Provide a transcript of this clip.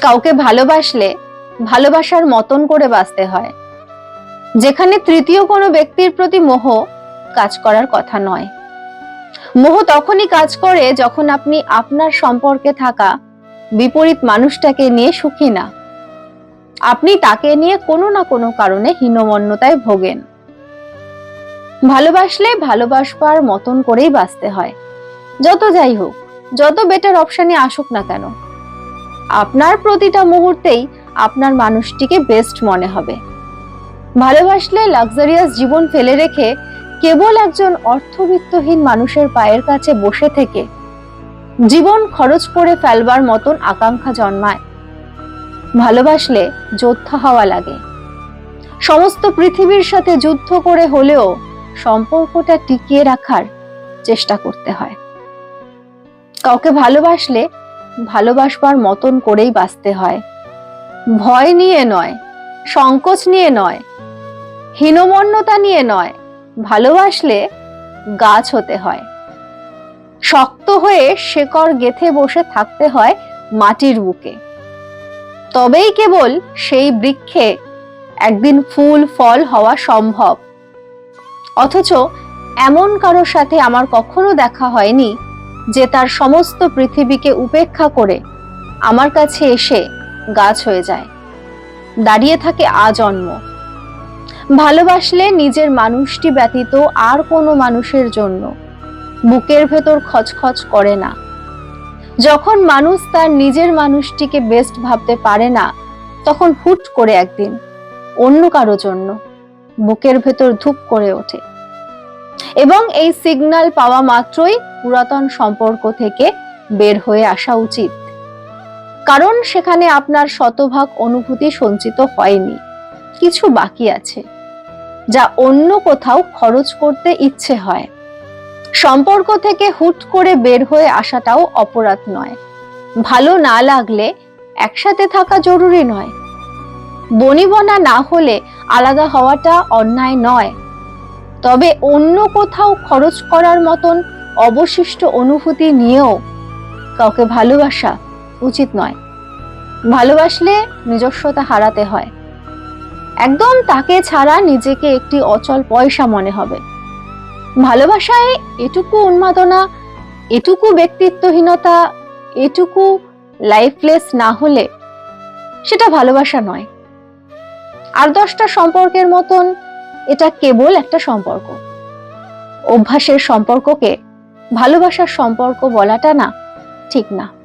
কাউকে ভালোবাসলে ভালোবাসার মতন করে বাঁচতে হয়। যেখানে তৃতীয় কোনো ব্যক্তির প্রতি মোহ কাজ করার কথা নয়। মোহ তখনই কাজ করে যখন আপনি আপনার সম্পর্কে থাকা বিপরীত মানুষটাকে নিয়ে সুখী না। আপনি তাকে নিয়ে কোনো না কোনো কারণে হীনমন্যতায় ভোগেন। ভালোবাসলে ভালোবাসবার মতন করেই বাঁচতে হয়। যত যাই হোক, যত বেটার অপশনে আসুক না কেন আপনার প্রতিটা মুহূর্তেই আপনার মানুষটিকে বেস্ট মনে হবে। ভালোবাসলে লাক্সারিয়াস জীবন ফেলে রেখে কেবল একজন অর্থবিত্তহীন মানুষের পায়ের কাছে বসে থেকে জীবন খরচ করে ফেলবার মতন আকাঙ্ক্ষা জন্মায়। ভালোবাসলে যোদ্ধা হওয়া লাগে। সমস্ত পৃথিবীর সাথে যুদ্ধ করে হলেও সম্পর্কটা টিকিয়ে রাখার চেষ্টা করতে হয়। কাউকে ভালোবাসলে ভালোবাসবার মতন করেই বাঁচতে হয়। ভয় নিয়ে নয়, সংকোচ নিয়ে নয়, হীনমন্যতা নিয়ে নয়, ভালোবাসলে গাছ হতে হয়। শক্ত হয়ে শেকড় গেথে বসে থাকতে হয় মাটির বুকে। তবেই কেবল সেই বৃক্ষে একদিন ফুল, ফল হওয়া সম্ভব। অথচ এমন কারোর সাথে আমার কখনো দেখা হয়নি যে তার সমস্ত পৃথিবীকে উপেক্ষা করে আমার কাছে এসে গাছ হয়ে যায়। দাঁড়িয়ে থাকে আজন্ম। ভালোবাসলে নিজের মানুষটি ব্যতীত আর কোনো মানুষের জন্য। বুকের ভেতর খচখচ করে না। যখন মানুষ তার নিজের মানুষটিকে বেস্ট ভাবতে পারে না, তখন হুট করে একদিন অন্য কারও জন্য বুকের ভেতর ধূপ করে ওঠে। এবং এই সিগন্যাল পাওয়া মাত্রই পুরাতন সম্পর্ক থেকে বের হয়ে আসা উচিত। কারণ সেখানে আপনার শতভাগ অনুভূতি সঞ্চিত হয়নি। কিছু বাকি আছে, যা অন্য কোথাও খরচ করতে ইচ্ছে হয়। সম্পর্ক থেকে হুট করে বের হয়ে আসাটাও অপরাধ নয়। ভালো না লাগলে একসাথে থাকা জরুরি নয়। বনিবনা না হলে আলাদা হওয়াটা অন্যায় নয়। তবে অন্য কোথাও খরচ করার মতন অবশিষ্ট অনুভূতি নিয়েও কাউকে ভালোবাসা উচিত নয়। ভালোবাসলে নিজস্বতা হারাতে হয়। একদম তাকে ছাড়া নিজেকে একটি অচল পয়সা মনে হবে। ভালোবাসায় এটুকু উন্মাদনা, এটুকু ব্যক্তিত্বহীনতা, এটুকু লাইফলেস না হলে সেটা ভালোবাসা নয়। আর দশটা সম্পর্কের মতন এটা কেবল একটা সম্পর্ক। অভ্যাসের সম্পর্ককে ভালোবাসার সম্পর্ক বলাটা না ঠিক না।